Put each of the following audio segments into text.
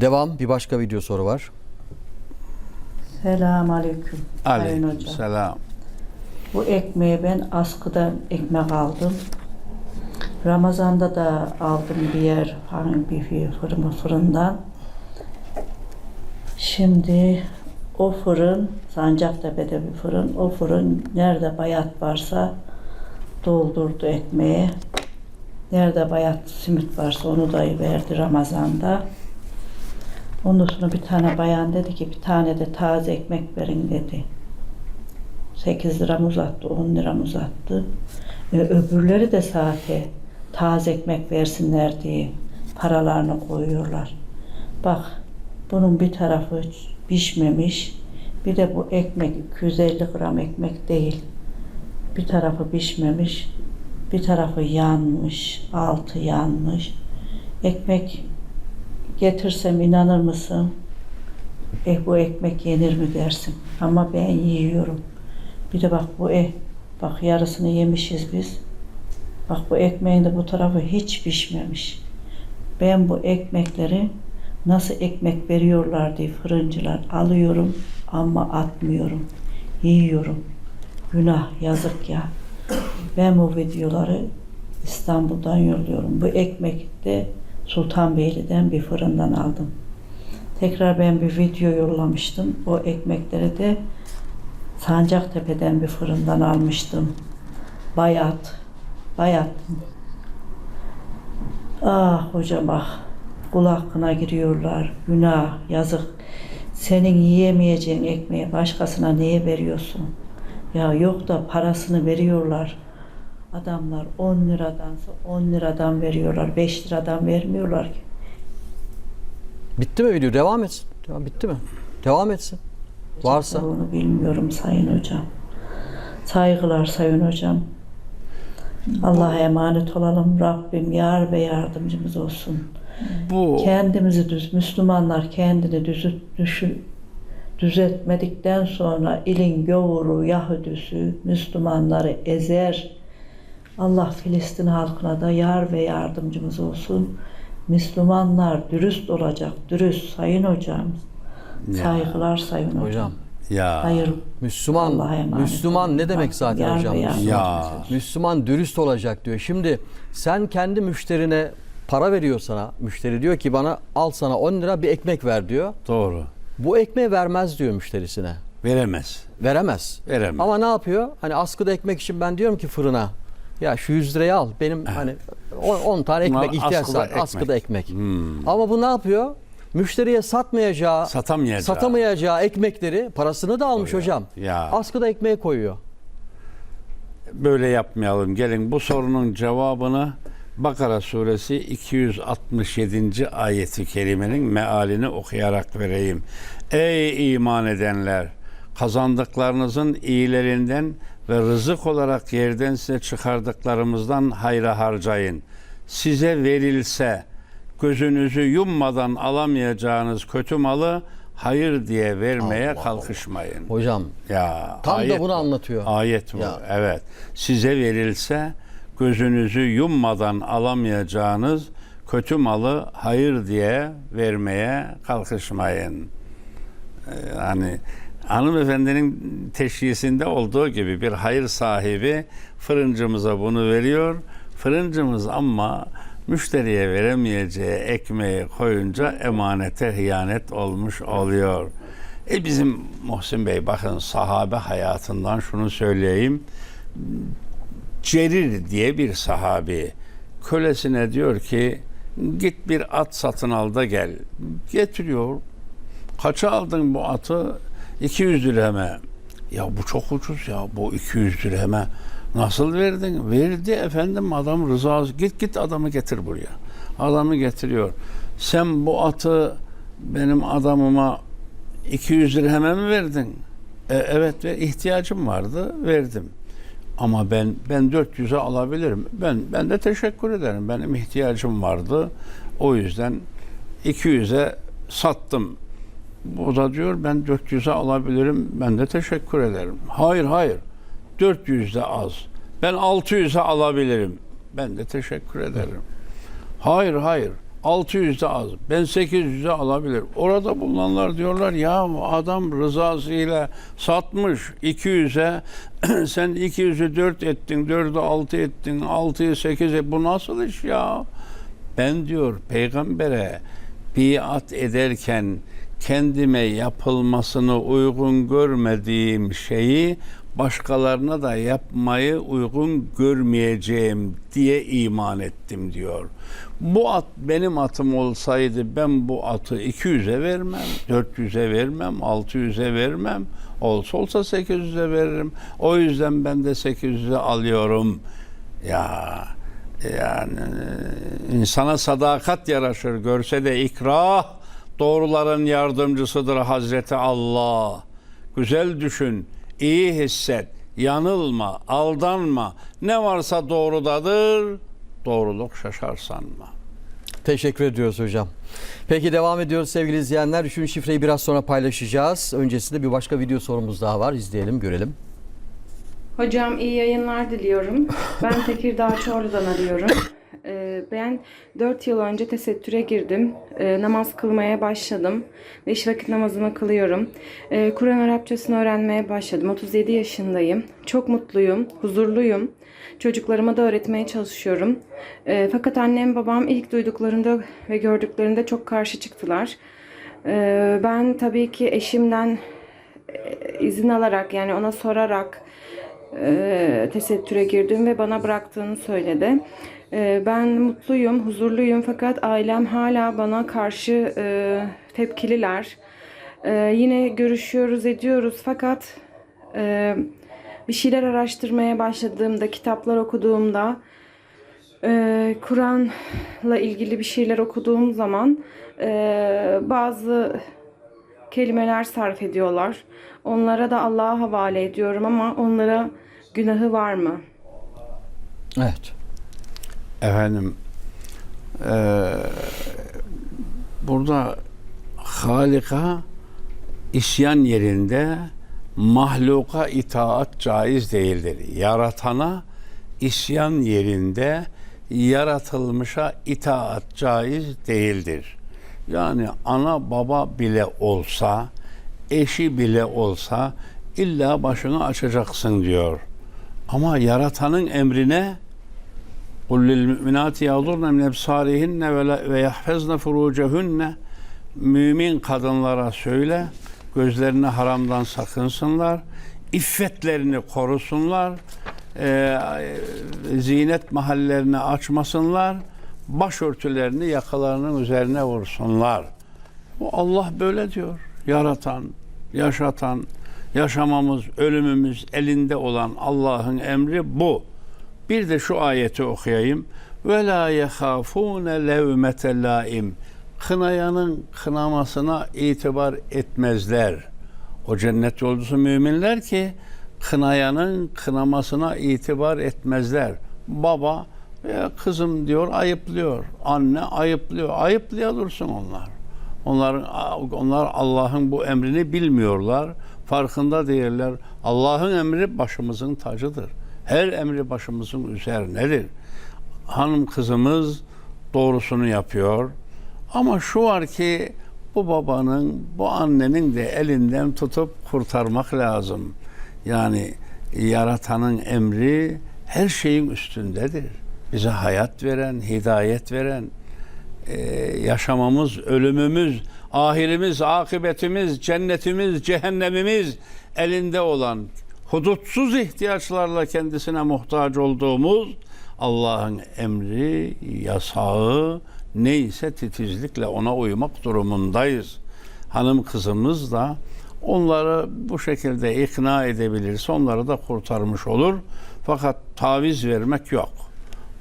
Devam. Bir başka video soru var. Selam aleyküm. Sayın Aleyküm hocam. selam. Bu ekmeği ben askıdan ekmek aldım. Ramazan'da da aldım bir yer hani bir fırın fırından. Şimdi o fırın Sancaktepe'de bir fırın. O fırın nerede bayat varsa doldurdu ekmeği. Nerede bayat simit varsa onu da verdi Ramazan'da. Ondan sonra bir tane bayan dedi ki bir tane de taze ekmek verin dedi. 8 liram uzattı, 10 liram uzattı. E, öbürleri de saate taze ekmek versinler diye paralarını koyuyorlar. Bak bunun bir tarafı pişmemiş. Bir de bu ekmek 250 gram ekmek değil. Bir tarafı pişmemiş. Bir tarafı yanmış. Altı yanmış. Ekmek getirsem inanır mısın? Eh bu ekmek yenir mi dersin. Ama ben yiyorum. Bir de bak bu e, bak yarısını yemişiz biz. Bak bu ekmeğin de bu tarafı hiç pişmemiş. Ben bu ekmekleri nasıl ekmek veriyorlar diye fırıncılar alıyorum ama atmıyorum. Yiyorum. Günah yazık ya. Ben bu videoları İstanbul'dan yolluyorum. Bu ekmek de Sultanbeyli'den bir fırından aldım. Tekrar ben bir video yollamıştım. O ekmekleri de Sancaktepe'den bir fırından almıştım. Bayat. Bayat. Ah hocam ah. Kul hakkına giriyorlar. Günah, yazık. Senin yiyemeyeceğin ekmeği başkasına niye veriyorsun? Ya yok da parasını veriyorlar. Adamlar 10 liradansa 10 liradan veriyorlar. 5 liradan vermiyorlar ki. Bitti mi video? Devam etsin. Devam, bitti mi? Devam etsin. Varsa. Onu bilmiyorum Sayın Hocam. Saygılar Sayın Hocam. Allah'a emanet olalım. Rabbim yar ve yardımcımız olsun. Bu Kendimizi düz, Müslümanlar kendini düzü, düşün, düzeltmedikten sonra ilin gavuru, Yahudisi Müslümanları ezer. Allah Filistin halkına da yar ve yardımcımız olsun. Müslümanlar dürüst olacak, dürüst Sayın Hocam. Ya. Saygılar Sayın Hocam. Hocam. ya Hayır, Müslüman, Müslüman ne demek zaten Yar hocam? yardımcımız Ya. Müslüman dürüst olacak diyor. Şimdi sen kendi müşterine para veriyor sana. Müşteri diyor ki bana al sana 10 lira bir ekmek ver diyor. doğru. Bu ekmeği vermez diyor müşterisine. Veremez. Veremez. Veremez. Ama ne yapıyor? Hani askıda ekmek için ben diyorum ki fırına ya şu 100 lirayı al. Benim hani 10 tane ekmek Bunlar ihtiyaç askıda var. ekmek. Askıda ekmek. Hmm. Ama bu ne yapıyor? Müşteriye satmayacağı, Satamayacağı. satamayacağı ekmekleri parasını da almış hocam. Ya. Askıda ekmeğe koyuyor. Böyle yapmayalım. Gelin bu sorunun cevabını Bakara suresi 267. ayeti kerimenin mealini okuyarak vereyim. Ey iman edenler! Kazandıklarınızın iyilerinden ve rızık olarak yerden size çıkardıklarımızdan hayra harcayın. Size verilse gözünüzü yummadan alamayacağınız kötü malı hayır diye vermeye kalkışmayın. Hocam Ya Tam da ayet bunu bu. anlatıyor. Ayet bu. Ya. Evet. Size verilse gözünüzü yummadan alamayacağınız kötü malı hayır diye vermeye kalkışmayın. Ee, Yani hanımefendinin teşhisinde olduğu gibi bir hayır sahibi fırıncımıza bunu veriyor. Fırıncımız ama müşteriye veremeyeceği ekmeği koyunca emanete hıyanet olmuş oluyor. E bizim Muhsin Bey bakın sahabe hayatından şunu söyleyeyim. Cerir diye bir sahabi kölesine diyor ki git bir at satın al da gel. Getiriyor. Kaça aldın bu atı? 200 dirheme. Ya bu çok ucuz ya bu 200 dirheme. Nasıl verdin? Verdi efendim adam rızası. Git git adamı getir buraya. Adamı getiriyor. Sen bu atı benim adamıma 200 dirheme mi verdin? E, evet ve ihtiyacım vardı verdim. Ama ben ben 400'e alabilirim. Ben ben de teşekkür ederim. Benim ihtiyacım vardı. O yüzden 200'e sattım. O da diyor ben 400'e alabilirim. Ben de teşekkür ederim. Hayır hayır. 400 de az. Ben 600'e alabilirim. Ben de teşekkür ederim. Hayır hayır. 600 de az. Ben 800'e alabilir. Orada bulunanlar diyorlar ya adam rızasıyla satmış 200'e sen 200'ü 4 ettin, 4'ü 6 ettin, 6'yı 8 et. Bu nasıl iş ya? Ben diyor peygambere biat ederken kendime yapılmasını uygun görmediğim şeyi başkalarına da yapmayı uygun görmeyeceğim diye iman ettim diyor. Bu at benim atım olsaydı ben bu atı 200'e vermem, 400'e vermem, 600'e vermem. Olsa olsa 800'e veririm. O yüzden ben de 800'e alıyorum. Ya yani e, insana sadakat yaraşır. Görse de ikrah doğruların yardımcısıdır Hazreti Allah. Güzel düşün, iyi hisset, yanılma, aldanma. Ne varsa doğrudadır, doğruluk şaşar sanma. Teşekkür ediyoruz hocam. Peki devam ediyoruz sevgili izleyenler. Üçüncü şifreyi biraz sonra paylaşacağız. Öncesinde bir başka video sorumuz daha var. İzleyelim, görelim. Hocam iyi yayınlar diliyorum. Ben Tekirdağ Çorlu'dan arıyorum. Ee, Ben 4 yıl önce tesettüre girdim. Ee, Namaz kılmaya başladım. Beş vakit namazımı kılıyorum. Ee, Kur'an Arapçasını öğrenmeye başladım. 37 yaşındayım. Çok mutluyum, huzurluyum. Çocuklarıma da öğretmeye çalışıyorum. Fakat annem babam ilk duyduklarında ve gördüklerinde çok karşı çıktılar. Ben tabii ki eşimden e, izin alarak yani ona sorarak e, tesettüre girdim ve bana bıraktığını söyledi. E, ben mutluyum, huzurluyum fakat ailem hala bana karşı e, tepkililer. E, yine görüşüyoruz, ediyoruz fakat e, bir şeyler araştırmaya başladığımda, kitaplar okuduğumda, e, Kur'an'la ilgili bir şeyler okuduğum zaman bazı kelimeler sarf ediyorlar. Onlara da Allah'a havale ediyorum ama onlara günahı var mı? Evet. Efendim eee, burada Halika isyan yerinde mahluka itaat caiz değildir. Yaratana isyan yerinde yaratılmışa itaat caiz değildir. Yani ana baba bile olsa, eşi bile olsa illa başını açacaksın diyor. Ama yaratanın emrine قُلْ لِلْمُؤْمِنَاتِ يَغْضُرْنَ مِنْ اَبْصَارِهِنَّ ve يَحْفَزْنَ فُرُوجَهُنَّ Mümin kadınlara söyle, gözlerini haramdan sakınsınlar, iffetlerini korusunlar, e, zinet mahallerini açmasınlar, başörtülerini yakalarının üzerine vursunlar. Bu Allah böyle diyor. Yaratan, yaşatan, yaşamamız, ölümümüz elinde olan Allah'ın emri bu. Bir de şu ayeti okuyayım. Ve la yehafune levmete laim. Kınayanın kınamasına itibar etmezler. O cennet yolcusu müminler ki kınayanın kınamasına itibar etmezler. Baba veya kızım diyor ayıplıyor. Anne ayıplıyor. Ayıplaya dursun onlar. Onlar onlar Allah'ın bu emrini bilmiyorlar. Farkında değiller. Allah'ın emri başımızın tacıdır. Her emri başımızın üzerinedir. Hanım kızımız doğrusunu yapıyor. Ama şu var ki bu babanın, bu annenin de elinden tutup kurtarmak lazım. Yani yaratanın emri her şeyin üstündedir. Bize hayat veren, hidayet veren, e, yaşamamız, ölümümüz, ahirimiz, akıbetimiz, cennetimiz, cehennemimiz elinde olan hudutsuz ihtiyaçlarla kendisine muhtaç olduğumuz Allah'ın emri, yasağı neyse titizlikle ona uymak durumundayız. Hanım kızımız da onları bu şekilde ikna edebilirse onları da kurtarmış olur. Fakat taviz vermek yok.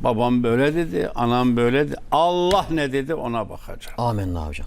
Babam böyle dedi, anam böyle dedi. Allah ne dedi ona bakacağım. Amenna hocam.